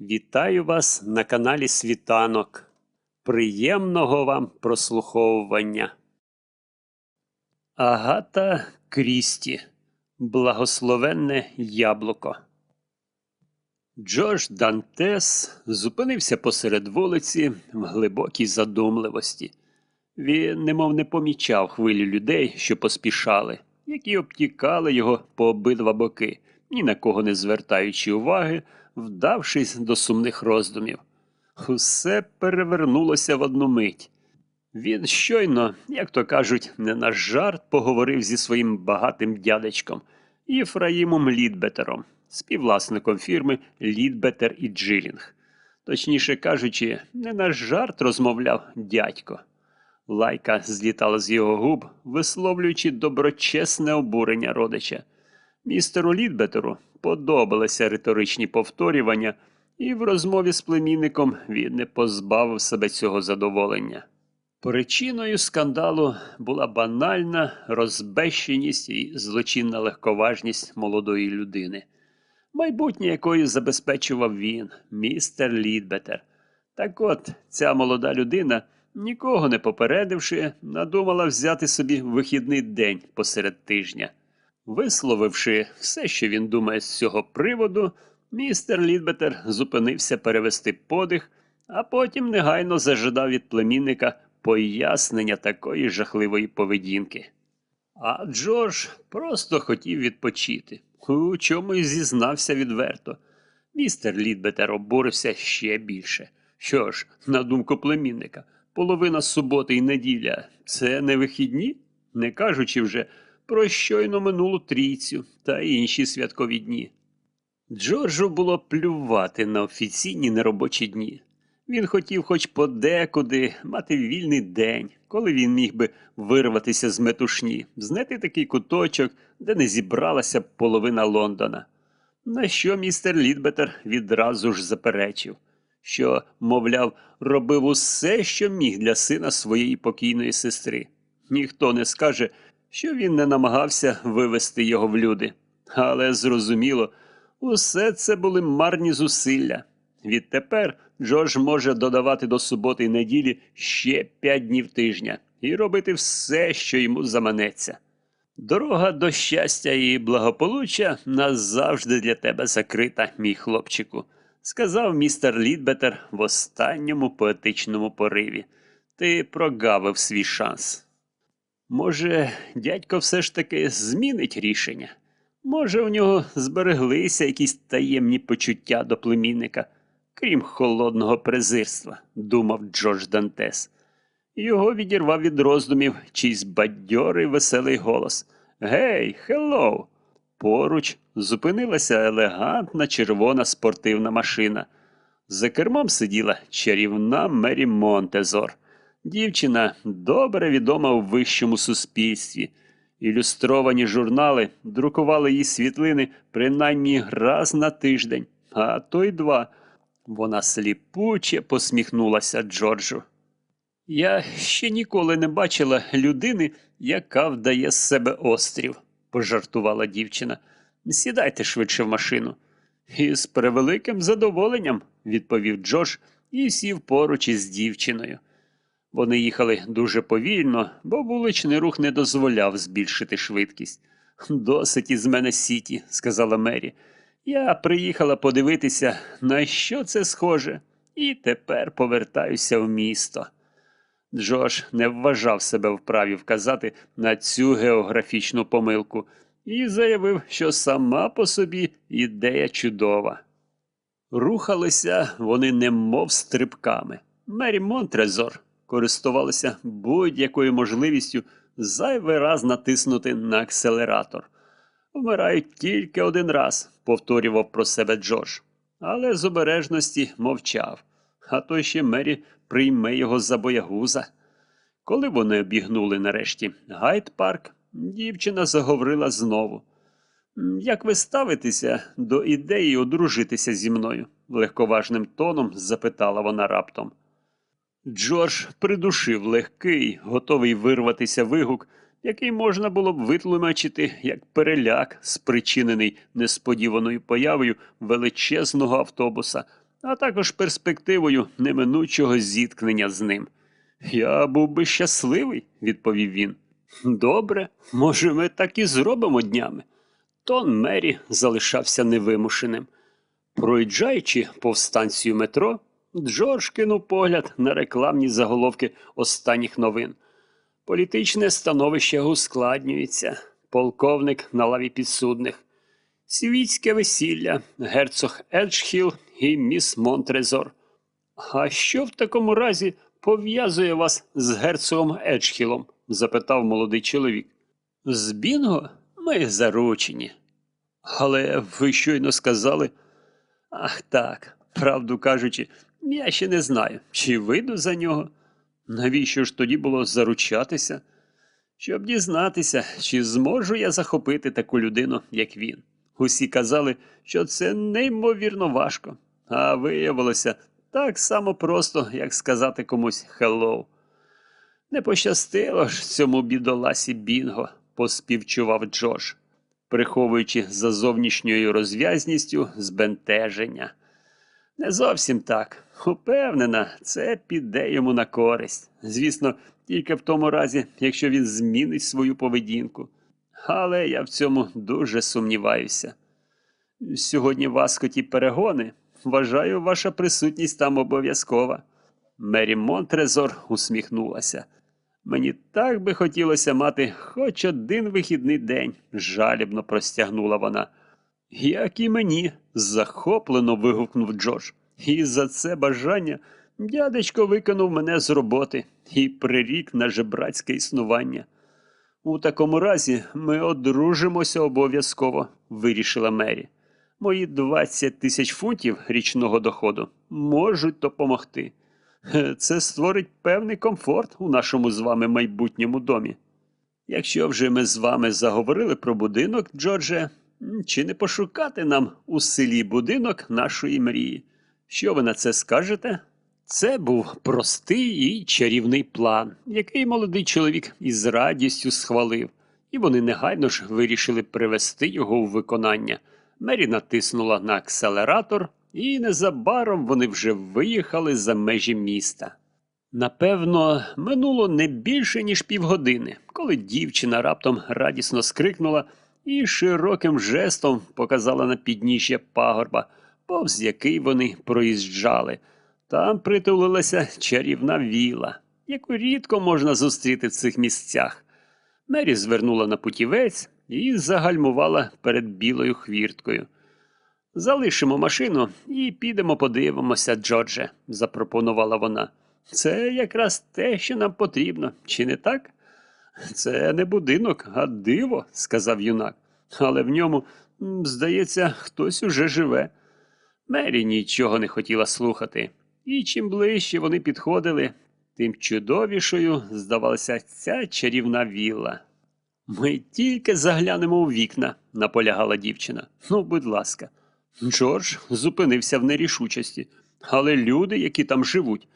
Вітаю вас на каналі Світанок. Приємного вам прослуховування. Агата Крісті. Благословенне яблуко. Джош Дантес зупинився посеред вулиці в глибокій задумливості. Він немов не помічав хвилю людей, що поспішали, які обтікали його по обидва боки, ні на кого не звертаючи уваги, вдавшись до сумних роздумів. Усе перевернулося в одну мить. Він щойно, як то кажуть, не на жарт поговорив зі своїм багатим дядечком Єфраїмом Лідбетером, співвласником фірми Лідбетер і Джилінг. Точніше кажучи, не на жарт розмовляв дядько. Лайка злітала з його губ, висловлюючи доброчесне обурення родича. Містеру Лідбетеру подобалися риторичні повторювання, і в розмові з племінником він не позбавив себе цього задоволення. Причиною скандалу була банальна розбещеність і злочинна легковажність молодої людини, майбутнє якої забезпечував він, містер Лідбетер. Так от, ця молода людина, нікого не попередивши, надумала взяти собі вихідний день посеред тижня. Висловивши все, що він думає з цього приводу, містер Лідбетер зупинився перевести подих, а потім негайно зажадав від племінника пояснення такої жахливої поведінки. А Джордж просто хотів відпочити, у чому й зізнався відверто. Містер Лідбетер обурився ще більше. Що ж, на думку племінника, половина суботи і неділя це не вихідні, не кажучи вже про щойно минулу трійцю та інші святкові дні. Джорджу було плювати на офіційні неробочі дні. Він хотів хоч подекуди мати вільний день, коли він міг би вирватися з метушні, знайти такий куточок, де не зібралася половина Лондона. На що містер Лідбетер відразу ж заперечив, що, мовляв, робив усе, що міг для сина своєї покійної сестри. Ніхто не скаже, що він не намагався вивести його в люди. Але зрозуміло, усе це були марні зусилля. Відтепер Джордж може додавати до суботи й неділі ще п'ять днів тижня і робити все, що йому заманеться. Дорога до щастя і благополуччя назавжди для тебе закрита, мій хлопчику, сказав містер Лідбетер в останньому поетичному пориві. Ти прогавив свій шанс. Може, дядько все ж таки змінить рішення? Може, у нього збереглися якісь таємні почуття до племінника, крім холодного презирства, думав Джордж Дантес. Його відірвав від роздумів чийсь бадьорий веселий голос. Гей, хеллоу! Поруч зупинилася елегантна червона спортивна машина. За кермом сиділа чарівна Мері Монтезор. Дівчина добре відома у вищому суспільстві. Ілюстровані журнали друкували її світлини принаймні раз на тиждень, а то й два. Вона сліпуче посміхнулася Джорджу. Я ще ніколи не бачила людини, яка вдає з себе острів, пожартувала дівчина. Сідайте швидше в машину. І з превеликим задоволенням, відповів Джордж і сів поруч із дівчиною. Вони їхали дуже повільно, бо вуличний рух не дозволяв збільшити швидкість. Досить із мене сіті, сказала Мері. Я приїхала подивитися, на що це схоже, і тепер повертаюся в місто. Джош не вважав себе вправі вказати на цю географічну помилку і заявив, що сама по собі ідея чудова. Рухалися вони немов стрибками. Мері Монтрезор користувалася будь-якою можливістю зайвий раз натиснути на акселератор. Вмирають тільки один раз, повторював про себе Джош, але з обережності мовчав, а то ще Мері прийме його за боягуза. Коли вони обігнули нарешті Гайд парк, дівчина заговорила знову. Як ви ставитеся до ідеї одружитися зі мною? легковажним тоном запитала вона раптом. Джордж придушив легкий, готовий вирватися вигук, який можна було б витлумачити як переляк, спричинений несподіваною появою величезного автобуса, а також перспективою неминучого зіткнення з ним. Я був би щасливий, відповів він. Добре, може, ми так і зробимо днями. Тон Мері залишався невимушеним. Проїжджаючи повстанцію метро, Джордж кинув погляд на рекламні заголовки останніх новин. Політичне становище ускладнюється. Полковник на лаві підсудних. Світське весілля, герцог Еджхіл і міс Монтрезор. А що в такому разі пов'язує вас з герцогом Еджхілом? запитав молодий чоловік. З Бінго ми заручені. Але ви щойно сказали. Ах так, правду кажучи, я ще не знаю, чи вийду за нього. Навіщо ж тоді було заручатися? Щоб дізнатися, чи зможу я захопити таку людину, як він. Усі казали, що це неймовірно важко, а виявилося так само просто, як сказати комусь «хеллоу». Не пощастило ж цьому бідоласі Бінго, поспівчував Джош, приховуючи за зовнішньою розв'язністю збентеження. Не зовсім так. Упевнена, це піде йому на користь. Звісно, тільки в тому разі, якщо він змінить свою поведінку. Але я в цьому дуже сумніваюся. Сьогодні в Аскоті перегони. Вважаю, ваша присутність там обов'язкова. Мері Монтрезор усміхнулася. Мені так би хотілося мати хоч один вихідний день, жалібно простягнула вона. Як і мені, захоплено вигукнув Джордж. І за це бажання дядечко викинув мене з роботи і прирік на жебрацьке існування. У такому разі ми одружимося обов'язково, вирішила Мері. Мої 20 тисяч фунтів річного доходу можуть допомогти. Це створить певний комфорт у нашому з вами майбутньому домі. Якщо вже ми з вами заговорили про будинок, Джордже, чи не пошукати нам у селі будинок нашої мрії? Що ви на це скажете? Це був простий і чарівний план, який молодий чоловік із радістю схвалив, і вони негайно ж вирішили привести його у виконання. Мері натиснула на акселератор, і незабаром вони вже виїхали за межі міста. Напевно, минуло не більше, ніж півгодини, коли дівчина раптом радісно скрикнула і широким жестом показала на підніжжя пагорба, повз який вони проїжджали. Там притулилася чарівна віла, яку рідко можна зустріти в цих місцях. Мері звернула на путівець і загальмувала перед білою хвірткою. Залишимо машину і підемо подивимося, Джордже, запропонувала вона. Це якраз те, що нам потрібно, чи не так? Це не будинок, а диво, сказав юнак. Але в ньому, здається, хтось уже живе. Мері нічого не хотіла слухати, і чим ближче вони підходили, тим чудовішою здавалася ця чарівна вілла. Ми тільки заглянемо у вікна, наполягала дівчина. Ну, будь ласка. Джордж зупинився в нерішучості. Але люди, які там живуть,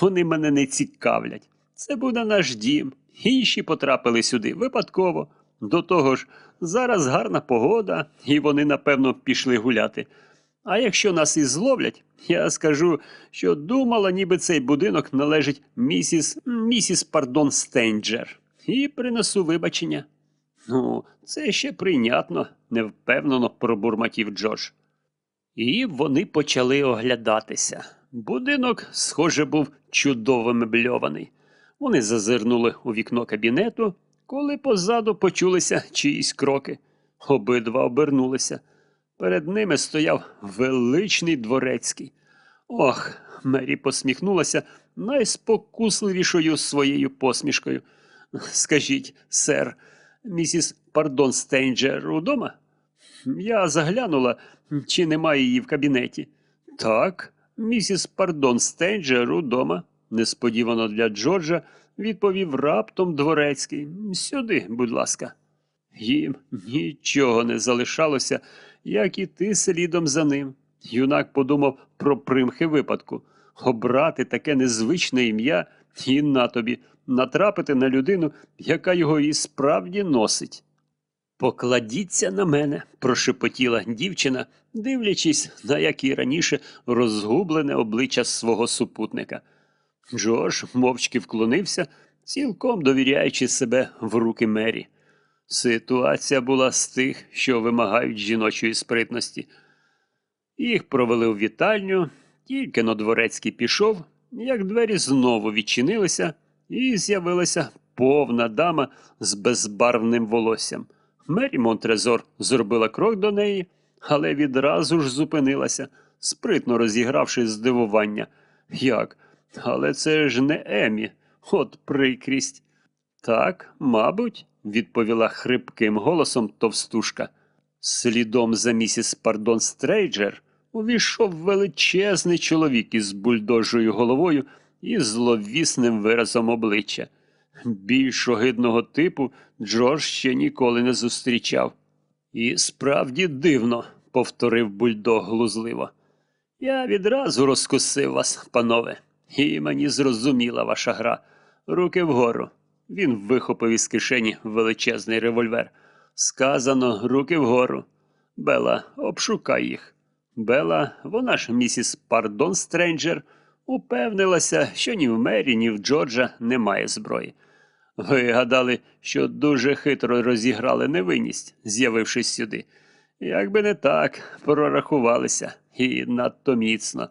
вони мене не цікавлять. Це буде наш дім. Інші потрапили сюди випадково. До того ж, зараз гарна погода, і вони, напевно, пішли гуляти. А якщо нас і зловлять, я скажу, що думала, ніби цей будинок належить місіс місіс Пардон Стенджер. І принесу вибачення. Ну, це ще прийнятно, невпевнено пробурмотів Джордж. І вони почали оглядатися. Будинок, схоже, був чудово мебльований. Вони зазирнули у вікно кабінету, коли позаду почулися чиїсь кроки. Обидва обернулися. Перед ними стояв величний дворецький. Ох, Мері посміхнулася найспокусливішою своєю посмішкою. Скажіть, сер, місіс Пардон Стейнджер удома? Я заглянула, чи немає її в кабінеті. Так, місіс Пардон Стейнджер удома, несподівано для Джорджа, відповів раптом дворецький. Сюди, будь ласка. Їм нічого не залишалося, як іти слідом за ним. Юнак подумав про примхи випадку обрати таке незвичне ім'я і на тобі натрапити на людину, яка його і справді носить. Покладіться на мене, прошепотіла дівчина, дивлячись на як і раніше розгублене обличчя свого супутника. Джордж мовчки вклонився, цілком довіряючи себе в руки Мері. Ситуація була з тих, що вимагають жіночої спритності. Їх провели у вітальню, тільки но дворецький пішов, як двері знову відчинилися, і з'явилася повна дама з безбарвним волоссям. Мері Монтрезор зробила крок до неї, але відразу ж зупинилася, спритно розігравши здивування. Як? Але це ж не Емі, от прикрість. Так, мабуть, відповіла хрипким голосом товстушка. Слідом за місіс Пардон Стрейджер увійшов величезний чоловік із бульдожою головою і зловісним виразом обличчя. Більш огидного типу Джордж ще ніколи не зустрічав. І справді дивно, повторив бульдог глузливо. Я відразу розкусив вас, панове, і мені зрозуміла ваша гра. Руки вгору. Він вихопив із кишені величезний револьвер. Сказано, руки вгору. Бела, обшукай їх. Бела, вона ж місіс Пардон Стренджер, упевнилася, що ні в Мері, ні в Джорджа немає зброї. Ви гадали, що дуже хитро розіграли невинність, з'явившись сюди. Якби не так, прорахувалися і надто міцно.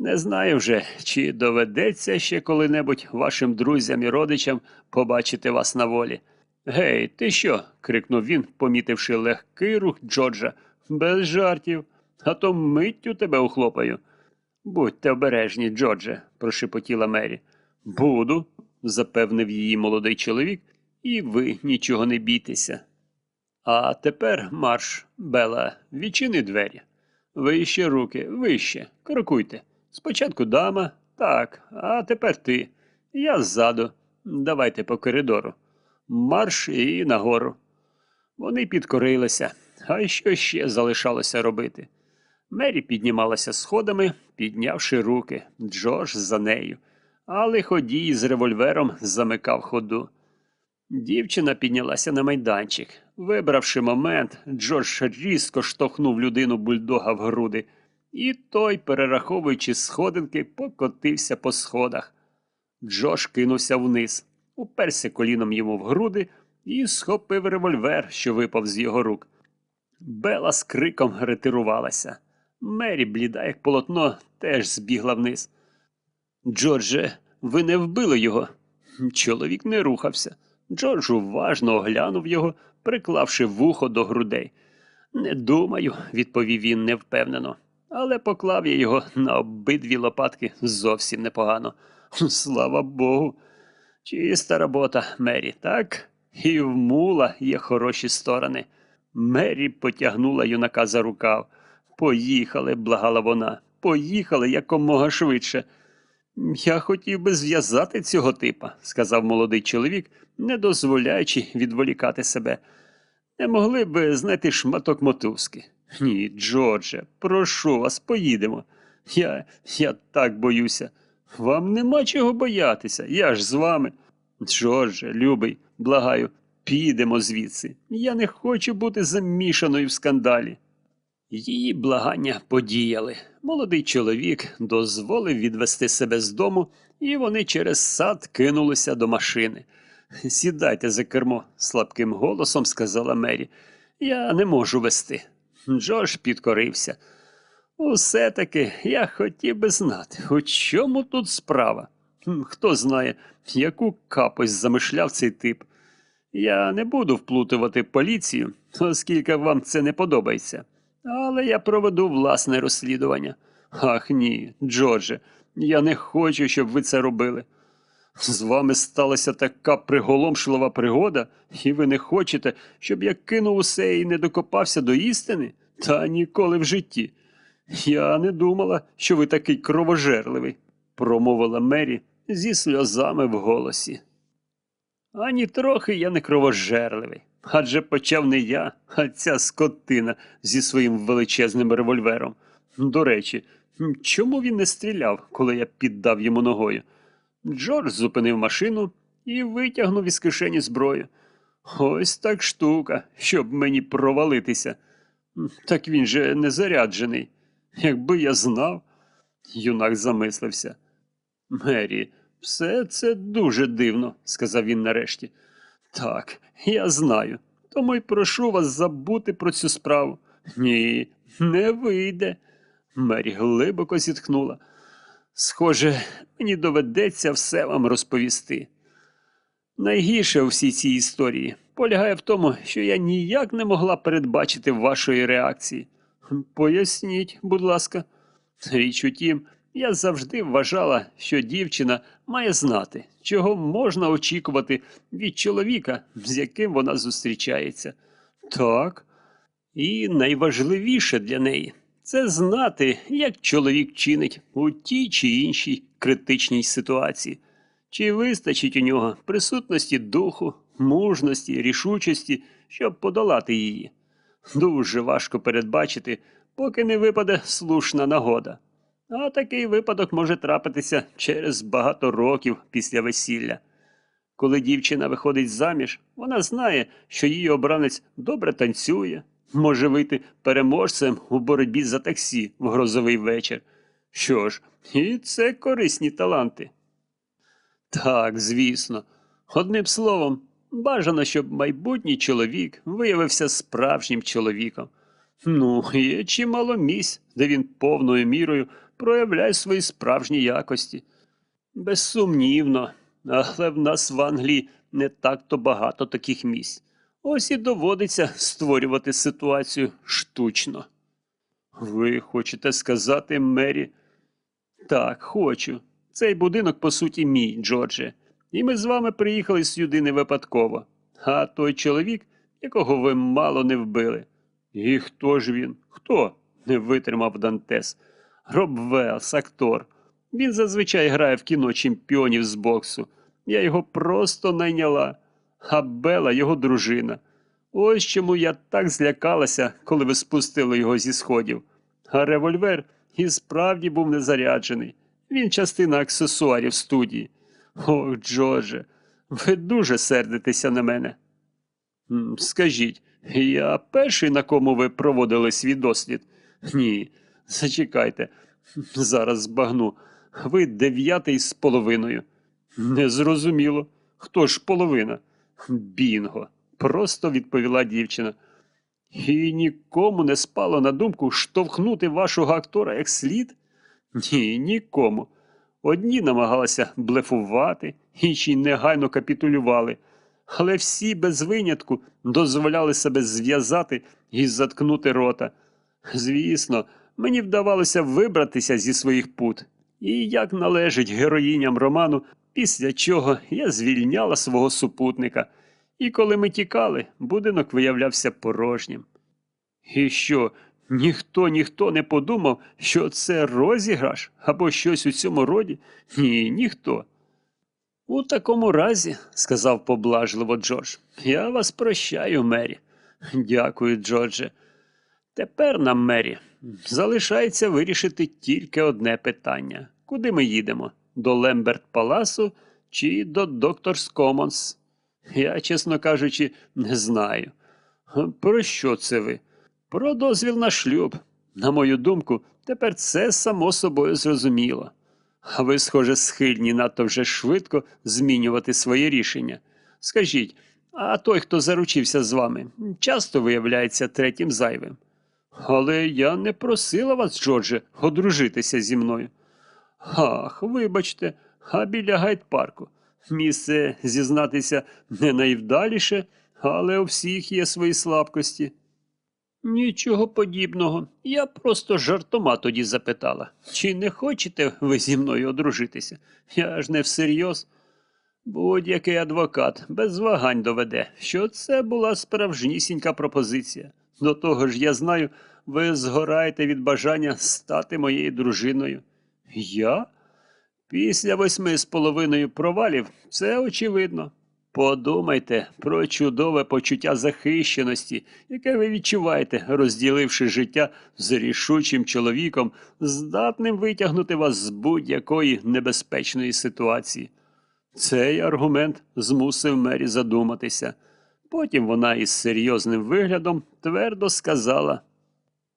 Не знаю вже, чи доведеться ще коли-небудь вашим друзям і родичам побачити вас на волі. Гей, ти що? крикнув він, помітивши легкий рух Джорджа. Без жартів, а то миттю тебе ухлопаю. Будьте обережні, Джордже, прошепотіла Мері. Буду, запевнив її молодий чоловік, і ви нічого не бійтеся. А тепер марш, Бела, відчини двері. Вище руки, вище, крокуйте. Спочатку дама, так, а тепер ти. Я ззаду. Давайте по коридору. Марш і нагору. Вони підкорилися, а що ще залишалося робити? Мері піднімалася сходами, піднявши руки, Джордж за нею, але ходій з револьвером замикав ходу. Дівчина піднялася на майданчик. Вибравши момент, Джордж різко штовхнув людину бульдога в груди, і той, перераховуючи сходинки, покотився по сходах. Джош кинувся вниз, уперся коліном йому в груди і схопив револьвер, що випав з його рук. Бела з криком ретирувалася. Мері, бліда, як полотно, теж збігла вниз. Джордже, ви не вбили його. Чоловік не рухався. Джордж уважно оглянув його, приклавши вухо до грудей. Не думаю, відповів він невпевнено, але поклав я його на обидві лопатки зовсім непогано. Слава Богу. Чиста робота, Мері, так? І в мула є хороші сторони. Мері потягнула юнака за рукав. Поїхали, благала вона. Поїхали якомога швидше. Я хотів би зв'язати цього типа, сказав молодий чоловік, не дозволяючи відволікати себе. Не могли б знайти шматок мотузки? Ні, Джордже, прошу вас, поїдемо. Я, я так боюся. Вам нема чого боятися, я ж з вами. Джордже, любий, благаю, підемо звідси. Я не хочу бути замішаною в скандалі. Її благання подіяли. Молодий чоловік дозволив відвести себе з дому, і вони через сад кинулися до машини. Сідайте за кермо, слабким голосом сказала Мері. Я не можу вести. Джордж підкорився. Усе таки я хотів би знати, у чому тут справа. Хто знає, яку капось замишляв цей тип. Я не буду вплутувати поліцію, оскільки вам це не подобається. Але я проведу власне розслідування. Ах ні, Джордже, я не хочу, щоб ви це робили. З вами сталася така приголомшлива пригода, і ви не хочете, щоб я кинув усе і не докопався до істини? Та ніколи в житті. Я не думала, що ви такий кровожерливий, промовила Мері зі сльозами в голосі. Ані трохи я не кровожерливий. Адже почав не я, а ця скотина зі своїм величезним револьвером. До речі, чому він не стріляв, коли я піддав йому ногою? Джордж зупинив машину і витягнув із кишені зброю. Ось так штука, щоб мені провалитися. Так він же не заряджений. Якби я знав, юнак замислився. Мері, все це дуже дивно, сказав він нарешті. Так, я знаю. Тому й прошу вас забути про цю справу. Ні, не вийде. Мері глибоко зітхнула. Схоже, мені доведеться все вам розповісти. Найгірше у всій цій історії полягає в тому, що я ніяк не могла передбачити вашої реакції. Поясніть, будь ласка. Річ у тім, я завжди вважала, що дівчина має знати, чого можна очікувати від чоловіка, з яким вона зустрічається. Так. І найважливіше для неї це знати, як чоловік чинить у тій чи іншій критичній ситуації. Чи вистачить у нього присутності духу, мужності, рішучості, щоб подолати її? Дуже важко передбачити, поки не випаде слушна нагода. А такий випадок може трапитися через багато років після весілля. Коли дівчина виходить заміж, вона знає, що її обранець добре танцює, може вийти переможцем у боротьбі за таксі в грозовий вечір. Що ж, і це корисні таланти. Так, звісно. Одним словом, бажано, щоб майбутній чоловік виявився справжнім чоловіком. Ну, є чимало місць, де він повною мірою проявляє свої справжні якості. Безсумнівно, але в нас в Англії не так-то багато таких місць. Ось і доводиться створювати ситуацію штучно. Ви хочете сказати, Мері? Так, хочу. Цей будинок, по суті, мій, Джордже. І ми з вами приїхали сюди не випадково. А той чоловік, якого ви мало не вбили. І хто ж він? Хто? не витримав Дантес. Роб Велс, актор. Він зазвичай грає в кіно чемпіонів з боксу. Я його просто найняла. А Бела його дружина. Ось чому я так злякалася, коли ви спустили його зі сходів. А револьвер і справді був незаряджений. Він частина аксесуарів студії. Ох, Джордже, ви дуже сердитеся на мене. Скажіть, я перший, на кому ви проводили свій дослід? Ні, зачекайте, зараз збагну. Ви дев'ятий з половиною. Незрозуміло. Хто ж половина? Бінго, просто відповіла дівчина. І нікому не спало на думку штовхнути вашого актора як слід? Ні, нікому. Одні намагалися блефувати, інші негайно капітулювали, але всі без винятку дозволяли себе зв'язати і заткнути рота. Звісно, мені вдавалося вибратися зі своїх пут, і як належить героїням роману, після чого я звільняла свого супутника. І коли ми тікали, будинок виявлявся порожнім. І що, ніхто ніхто не подумав, що це розіграш або щось у цьому роді? Ні, ніхто. У такому разі, сказав поблажливо Джордж, я вас прощаю, Мері. Дякую, Джордже. Тепер нам, Мері, залишається вирішити тільки одне питання. Куди ми їдемо? До Лемберт Паласу чи до Докторс Комонс? Я, чесно кажучи, не знаю. Про що це ви? Про дозвіл на шлюб. На мою думку, тепер це само собою зрозуміло. А ви, схоже, схильні надто вже швидко змінювати своє рішення. Скажіть, а той, хто заручився з вами, часто виявляється третім зайвим. Але я не просила вас, Джордже, одружитися зі мною. Ах, вибачте, а біля гайд-парку. Місце, зізнатися, не найвдаліше, але у всіх є свої слабкості. Нічого подібного. Я просто жартома тоді запитала. Чи не хочете ви зі мною одружитися? Я ж не всерйоз. Будь-який адвокат без вагань доведе, що це була справжнісінька пропозиція. До того ж, я знаю, ви згораєте від бажання стати моєю дружиною. Я? Після восьми з половиною провалів це очевидно. Подумайте про чудове почуття захищеності, яке ви відчуваєте, розділивши життя з рішучим чоловіком, здатним витягнути вас з будь-якої небезпечної ситуації. Цей аргумент змусив Мері задуматися. Потім вона із серйозним виглядом твердо сказала: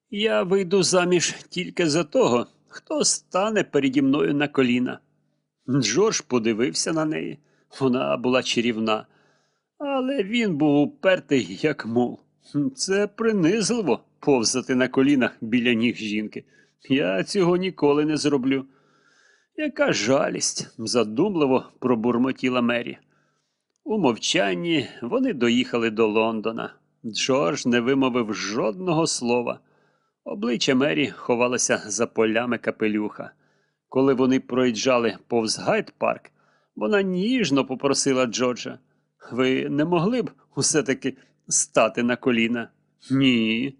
Я вийду заміж тільки за того, хто стане переді мною на коліна. Джордж подивився на неї. Вона була чарівна, але він був упертий, як мул. Це принизливо повзати на колінах біля ніг жінки. Я цього ніколи не зроблю. Яка жалість, задумливо пробурмотіла Мері. У мовчанні вони доїхали до Лондона. Джордж не вимовив жодного слова. Обличчя Мері ховалося за полями капелюха. Коли вони проїжджали повз Гайд-парк, вона ніжно попросила Джорджа. Ви не могли б усе-таки стати на коліна? Ні.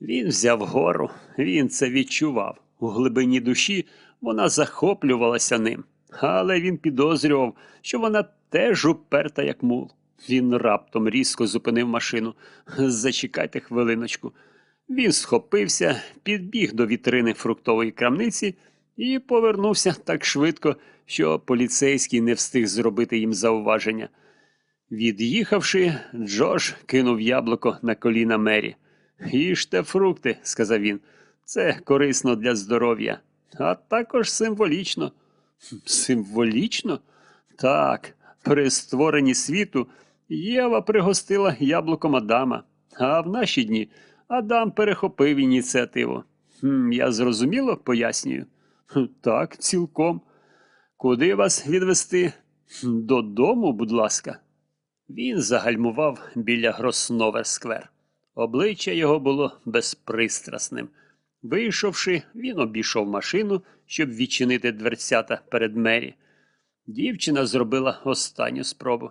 Він взяв гору, він це відчував. У глибині душі вона захоплювалася ним, але він підозрював, що вона теж уперта, як мул. Він раптом різко зупинив машину. Зачекайте хвилиночку. Він схопився, підбіг до вітрини фруктової крамниці і повернувся так швидко, що поліцейський не встиг зробити їм зауваження. Від'їхавши, Джош кинув яблуко на коліна Мері. Їжте фрукти, сказав він. Це корисно для здоров'я, а також символічно. Символічно? Так, при створенні світу Єва пригостила яблуком Адама, а в наші дні Адам перехопив ініціативу. «Хм, Я зрозуміло пояснюю. Так, цілком. Куди вас відвести? Додому, будь ласка. Він загальмував біля Гросновер сквер. Обличчя його було безпристрасним. Вийшовши, він обійшов машину, щоб відчинити дверцята перед Мері. Дівчина зробила останню спробу.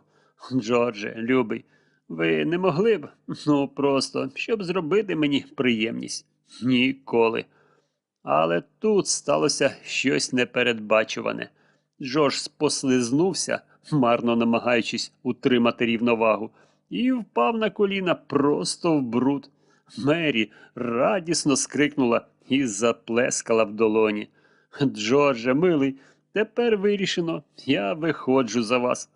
Джордже, любий, ви не могли б, ну просто, щоб зробити мені приємність. Ніколи. Але тут сталося щось непередбачуване. Джордж послизнувся, марно намагаючись утримати рівновагу, і впав на коліна просто в бруд. Мері радісно скрикнула і заплескала в долоні. Джордже, милий, тепер вирішено, я виходжу за вас.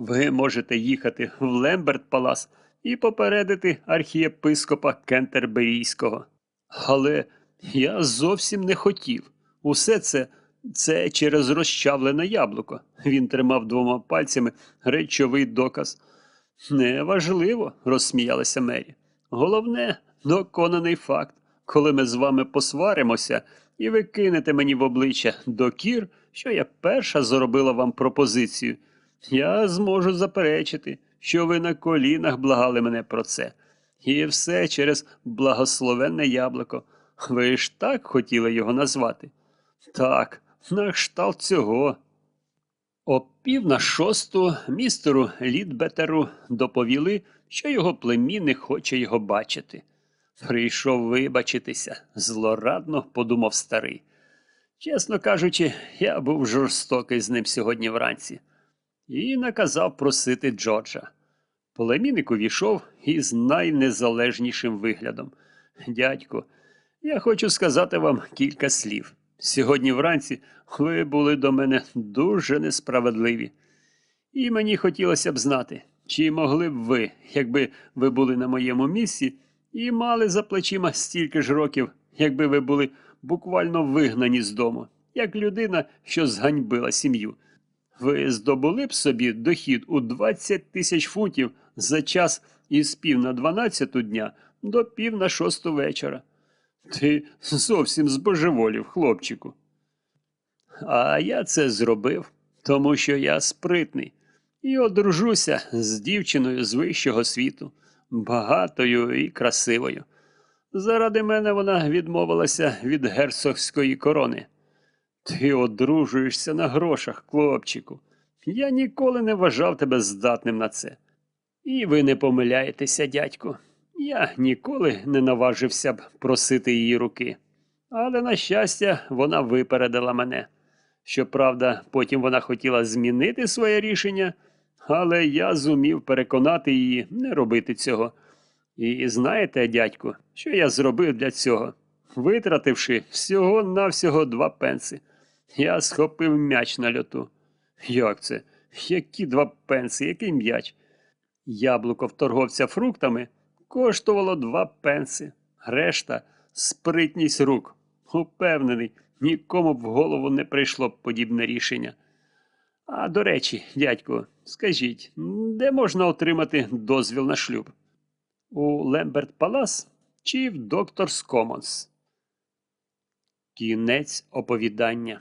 Ви можете їхати в Лемберт Палас і попередити архієпископа Кентерберійського. Але я зовсім не хотів. Усе це це через розчавлене яблуко. Він тримав двома пальцями речовий доказ. Неважливо, розсміялася Мері. Головне, доконаний факт. Коли ми з вами посваримося, і ви кинете мені в обличчя докір, що я перша зробила вам пропозицію. Я зможу заперечити, що ви на колінах благали мене про це. І все через благословенне яблуко. Ви ж так хотіли його назвати? Так, на кшталт цього. О пів на шосту містеру Лідбетеру доповіли, що його племінник хоче його бачити. Прийшов вибачитися, злорадно подумав старий. Чесно кажучи, я був жорстокий з ним сьогодні вранці і наказав просити Джорджа. Племінник увійшов із найнезалежнішим виглядом. Дядько, я хочу сказати вам кілька слів. Сьогодні вранці ви були до мене дуже несправедливі. І мені хотілося б знати, чи могли б ви, якби ви були на моєму місці, і мали за плечима стільки ж років, якби ви були буквально вигнані з дому, як людина, що зганьбила сім'ю. Ви здобули б собі дохід у 20 тисяч фунтів за час із пів на дванадцяту дня до пів на шосту вечора. Ти зовсім збожеволів, хлопчику. А я це зробив, тому що я спритний і одружуся з дівчиною з вищого світу, багатою і красивою. Заради мене вона відмовилася від герцогської корони. Ти одружуєшся на грошах, хлопчику. Я ніколи не вважав тебе здатним на це. І ви не помиляєтеся, дядьку. Я ніколи не наважився б просити її руки. Але, на щастя, вона випередила мене. Щоправда, потім вона хотіла змінити своє рішення, але я зумів переконати її не робити цього. І знаєте, дядьку, що я зробив для цього? Витративши всього-навсього два пенси, я схопив м'яч на льоту. Як це? Які два пенси, який м'яч? Яблуко в торговця фруктами коштувало два пенси, решта спритність рук. Упевнений, нікому б в голову не прийшло б подібне рішення. А до речі, дядько, скажіть, де можна отримати дозвіл на шлюб? У Лемберт Палас чи в Докторс Комонс? Кінець оповідання.